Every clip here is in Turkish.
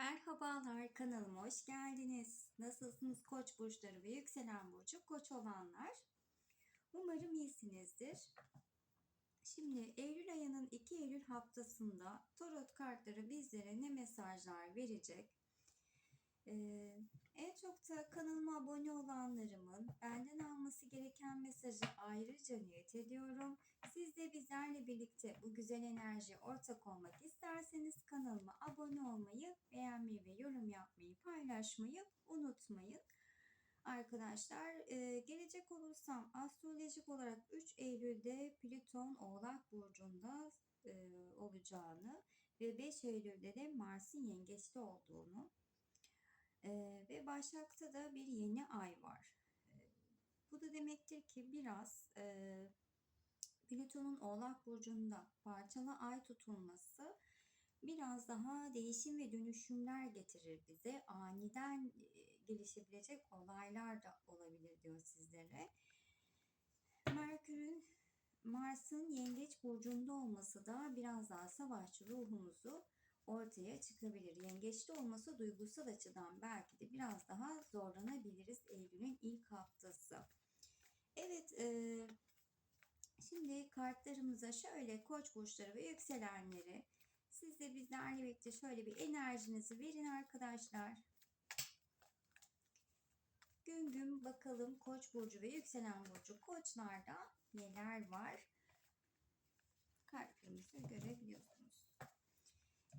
Merhabalar kanalıma hoş geldiniz. Nasılsınız koç burçları ve yükselen burcu koç olanlar? Umarım iyisinizdir. Şimdi Eylül ayının 2 Eylül haftasında tarot kartları bizlere ne mesajlar verecek? Ee, en çok da kanalıma abone olanlarımın mesajı ayrıca niyet ediyorum. Siz de bizlerle birlikte bu güzel enerjiye ortak olmak isterseniz kanalıma abone olmayı, beğenmeyi ve yorum yapmayı, paylaşmayı unutmayın. Arkadaşlar e, gelecek olursam astrolojik olarak 3 Eylül'de Plüton Oğlak Burcu'nda e, olacağını ve 5 Eylül'de de Mars'ın yengeçte olduğunu ee, ve Başak'ta da bir yeni ay var. Bu da demektir ki biraz e, Plüton'un Oğlak Burcu'nda parçalı ay tutulması biraz daha değişim ve dönüşümler getirir bize. Aniden e, gelişebilecek olaylar da olabilir diyor sizlere. Merkür'ün Mars'ın Yengeç Burcu'nda olması da biraz daha savaşçı ruhumuzu ortaya çıkabilir. Yengeçli olması duygusal açıdan belki de biraz daha zorlanabiliriz Eylül'ün ilk haftası. E, şimdi kartlarımıza şöyle koç burçları ve yükselenleri siz de bizlerle birlikte şöyle bir enerjinizi verin arkadaşlar. Gün gün bakalım koç burcu ve yükselen burcu koçlarda neler var. Kartlarımızı görebiliyorsunuz.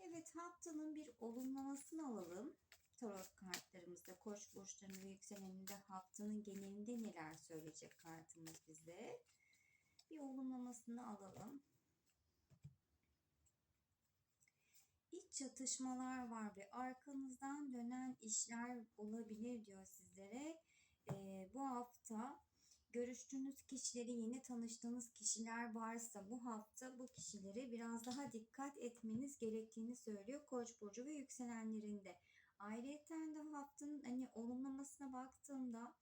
Evet haftanın bir olumlamasını alalım. Tarot kartlarımızda koç burçlarının ve yükseleninde haftanın genelinde neler söyleyecek kartımız bize. Bir olumlamasını alalım. İç çatışmalar var ve arkanızdan dönen işler olabilir diyor sizlere. Ee, bu hafta görüştüğünüz kişileri, yeni tanıştığınız kişiler varsa bu hafta bu kişilere biraz daha dikkat etmeniz gerektiğini söylüyor Koç burcu ve yükselenlerinde. Ayrıca de haftanın hani olumlamasına baktığımda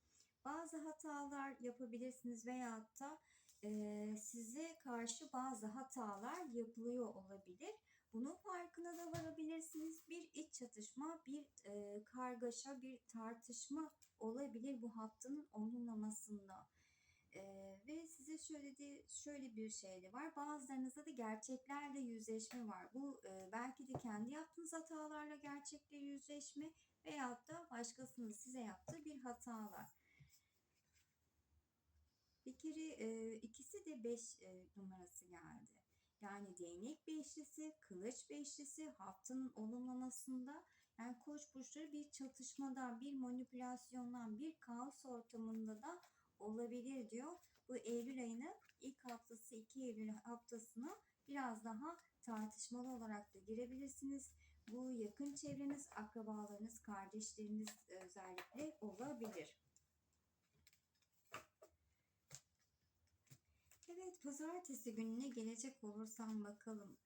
bazı hatalar yapabilirsiniz veyahut da e, size karşı bazı hatalar yapılıyor olabilir. Bunun farkına da varabilirsiniz. Bir iç çatışma, bir e, kargaşa, bir tartışma olabilir bu haftanın olumlamasında. Ee, ve size şöyle de şöyle bir şey de var. Bazılarınızda da gerçeklerle yüzleşme var. Bu e, belki de kendi yaptığınız hatalarla gerçekle yüzleşme veyahut da başkasının size yaptığı bir hatalar. Bir kere e, ikisi de 5 e, numarası geldi. Yani değnek beşlisi, kılıç beşlisi haftanın olumlamasında yani koç burçları bir çatışmadan, bir manipülasyondan, bir kaos ortamında da olabilir diyor. Bu Eylül ayının ilk haftası 2 Eylül haftasına biraz daha tartışmalı olarak da girebilirsiniz. Bu yakın çevreniz, akrabalarınız, kardeşleriniz özellikle olabilir. Evet, pazartesi gününe gelecek olursam bakalım.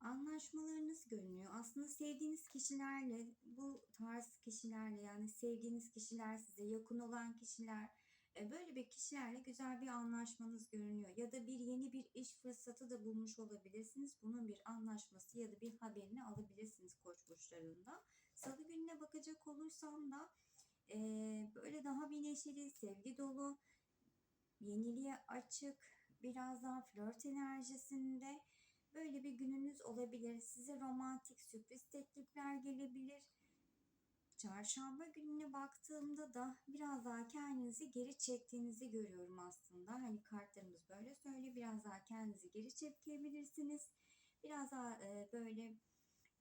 Anlaşmalarınız görünüyor. Aslında sevdiğiniz kişilerle, bu tarz kişilerle yani sevdiğiniz kişiler size yakın olan kişiler, e, böyle bir kişilerle güzel bir anlaşmanız görünüyor. Ya da bir yeni bir iş fırsatı da bulmuş olabilirsiniz. Bunun bir anlaşması ya da bir haberini alabilirsiniz koç burçlarında. Salı gününe bakacak olursam da e, böyle daha bir neşeli, sevgi dolu, yeniliğe açık, biraz daha flört enerjisinde böyle bir gününüz olabilir. Size romantik sürpriz teklifler gelebilir. Çarşamba gününe baktığımda da biraz daha kendinizi geri çektiğinizi görüyorum aslında. Hani kartlarımız böyle söylüyor. Biraz daha kendinizi geri çekebilirsiniz. Biraz daha e, böyle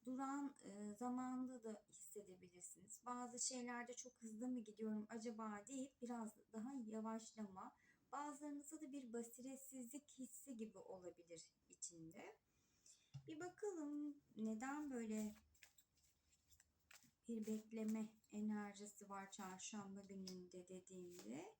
duran e, zamanda da hissedebilirsiniz. Bazı şeylerde çok hızlı mı gidiyorum acaba deyip biraz daha yavaşlama. Bazılarınızda da bir basiretsizlik hissi gibi olabilir içinde. Bir bakalım neden böyle bir bekleme enerjisi var çarşamba gününde dediğimde.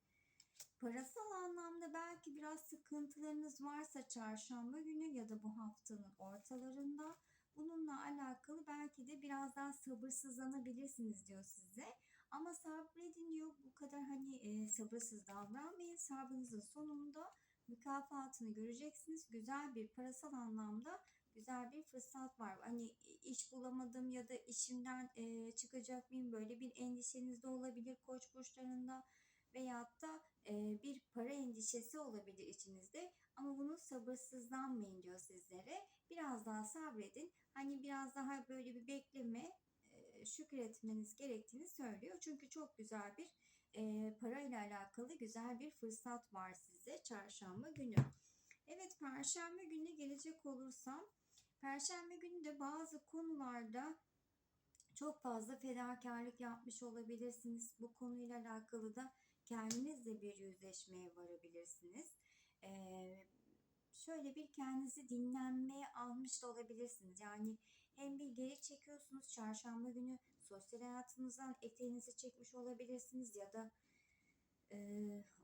Parasal anlamda belki biraz sıkıntılarınız varsa çarşamba günü ya da bu haftanın ortalarında bununla alakalı belki de biraz daha sabırsızlanabilirsiniz diyor size. Ama sabredin diyor bu kadar hani e, sabırsız davranmayın. Sabrınızın sonunda mükafatını göreceksiniz. Güzel bir parasal anlamda güzel bir fırsat var. Hani iş bulamadım ya da işimden e, çıkacak mıyım böyle bir endişeniz de olabilir koç burçlarında veyahut da e, bir para endişesi olabilir içinizde ama bunu sabırsızlanmayın diyor sizlere. Biraz daha sabredin. Hani biraz daha böyle bir bekleme şükretmeniz gerektiğini söylüyor. Çünkü çok güzel bir e, parayla alakalı güzel bir fırsat var size çarşamba günü. Evet perşembe gününe gelecek olursam perşembe günü de bazı konularda çok fazla fedakarlık yapmış olabilirsiniz. Bu konuyla alakalı da kendinizle bir yüzleşmeye varabilirsiniz. Ee, şöyle bir kendinizi dinlenmeye almış da olabilirsiniz. Yani hem bir çekiyorsunuz çarşamba günü sosyal hayatınızdan eteğinizi çekmiş olabilirsiniz ya da e,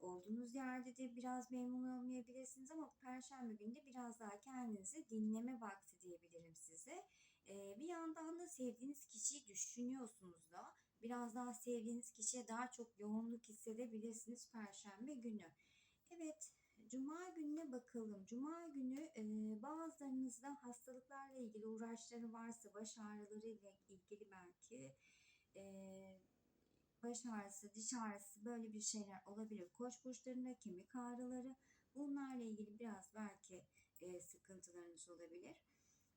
olduğunuz yerde de biraz memnun olmayabilirsiniz ama perşembe günü de biraz daha kendinizi dinleme vakti diyebilirim size. E, bir yandan da sevdiğiniz kişiyi düşünüyorsunuz da biraz daha sevdiğiniz kişiye daha çok yoğunluk hissedebilirsiniz perşembe günü. Evet, Cuma gününe bakalım. Cuma günü e, bazılarınızda hastalıklarla ilgili uğraşları varsa, baş ağrıları ile ilgili belki e, baş ağrısı, diş ağrısı böyle bir şeyler olabilir. Koç burçlarında kemik ağrıları bunlarla ilgili biraz belki e, sıkıntılarınız olabilir.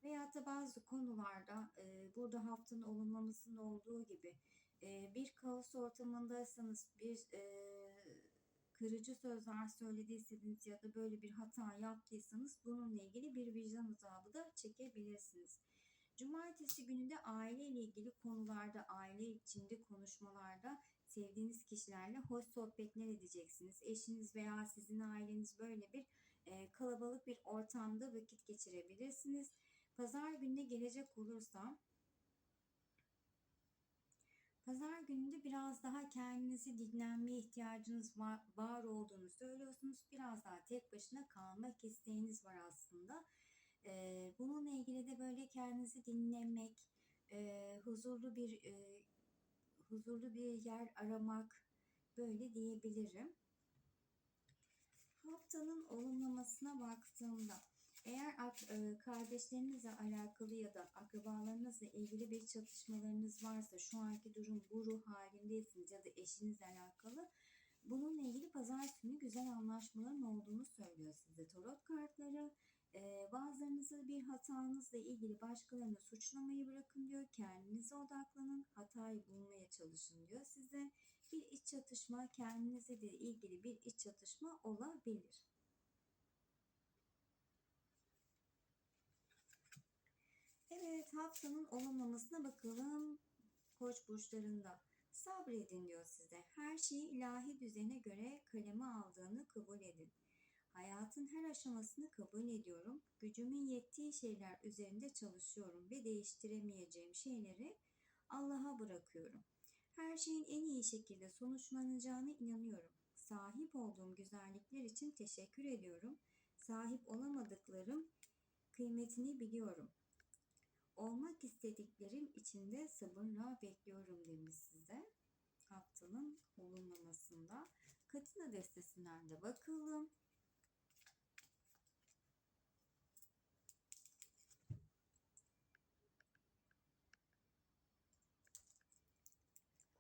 Veyahut da bazı konularda e, burada haftanın olumlamasında olduğu gibi e, bir kaos ortamındaysanız bir e, kırıcı sözler söylediyseniz ya da böyle bir hata yaptıysanız bununla ilgili bir vicdan azabı da çekebilirsiniz. Cumartesi günü de aile ile ilgili konularda, aile içinde konuşmalarda sevdiğiniz kişilerle hoş sohbetler edeceksiniz. Eşiniz veya sizin aileniz böyle bir e, kalabalık bir ortamda vakit geçirebilirsiniz. Pazar gününe gelecek olursam Pazar gününde biraz daha kendinizi dinlenmeye ihtiyacınız var, var olduğunu söylüyorsunuz. Biraz daha tek başına kalmak isteğiniz var aslında. Ee, bununla ilgili de böyle kendinizi dinlemek, e, huzurlu bir e, huzurlu bir yer aramak böyle diyebilirim. Haftanın olumlamasına baktığımda eğer e, kardeşlerinizle alakalı ya da akrabalarınızla ilgili bir çatışmalarınız varsa şu anki durum bu ruh halindeysiniz ya da eşinizle alakalı bununla ilgili pazar günü güzel anlaşmaların olduğunu söylüyor size tarot kartları. Ee, bazılarınızı bir hatanızla ilgili başkalarını suçlamayı bırakın diyor. Kendinize odaklanın, hatayı bulmaya çalışın diyor size. Bir iç çatışma, kendinize de ilgili bir iç çatışma olabilir. Evet haftanın olumlamasına bakalım. Koç burçlarında sabredin diyor size. Her şeyi ilahi düzene göre kaleme aldığını kabul edin. Hayatın her aşamasını kabul ediyorum. Gücümün yettiği şeyler üzerinde çalışıyorum ve değiştiremeyeceğim şeyleri Allah'a bırakıyorum. Her şeyin en iyi şekilde sonuçlanacağına inanıyorum. Sahip olduğum güzellikler için teşekkür ediyorum. Sahip olamadıklarım kıymetini biliyorum olmak istediklerim içinde sabırla bekliyorum demiş size. Haftanın olumlamasında. Katina destesinden de bakalım.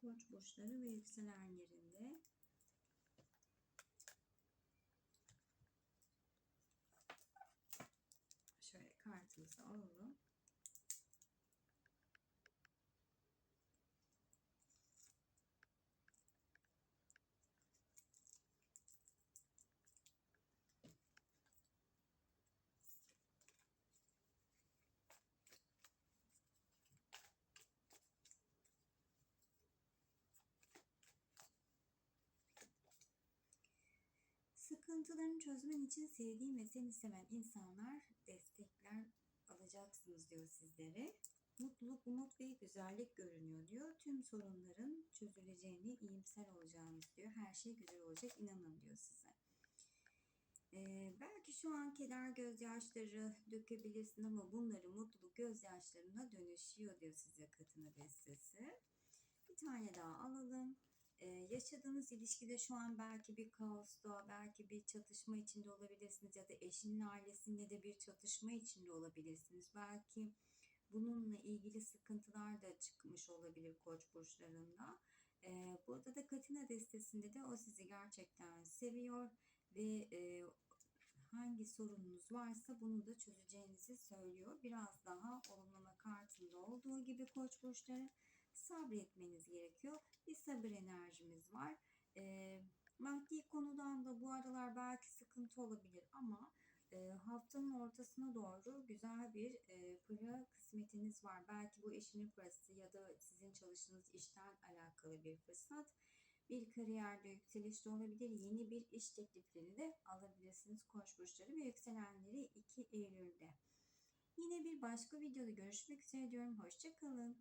Koç burçları ve yükselenlerinde şöyle kartımızı alalım. Sıkıntılarını çözmen için sevdiğin ve seni seven insanlar destekler alacaksınız diyor sizlere. Mutluluk, umut ve güzellik görünüyor diyor. Tüm sorunların çözüleceğini, iyimser olacağınız diyor. Her şey güzel olacak inanın diyor size. Ee, belki şu an keder gözyaşları dökebilirsin ama bunları mutluluk gözyaşlarına dönüşüyor diyor size katına destesi. Bir tane daha alalım. Ee, yaşadığınız ilişkide şu an belki bir kaosta, belki bir çatışma içinde olabilirsiniz ya da eşinin ailesiyle de bir çatışma içinde olabilirsiniz. Belki bununla ilgili sıkıntılar da çıkmış olabilir koç burçlarında. Burada da Katina destesinde de o sizi gerçekten seviyor ve hangi sorununuz varsa bunu da çözeceğinizi söylüyor. Biraz daha olumlama kartında olduğu gibi koç burçları sabretmeniz gerekiyor. Bir sabır enerjimiz var. E, maddi konudan da bu aralar belki sıkıntı olabilir ama e, haftanın ortasına doğru güzel bir e, para kısmetiniz var. Belki bu eşinin parası ya da sizin çalıştığınız işten alakalı bir fırsat. Bir kariyerde yükseliş de olabilir. Yeni bir iş teklifleri de alabilirsiniz koç burçları ve yükselenleri 2 Eylül'de. Yine bir başka videoda görüşmek üzere diyorum. Hoşçakalın.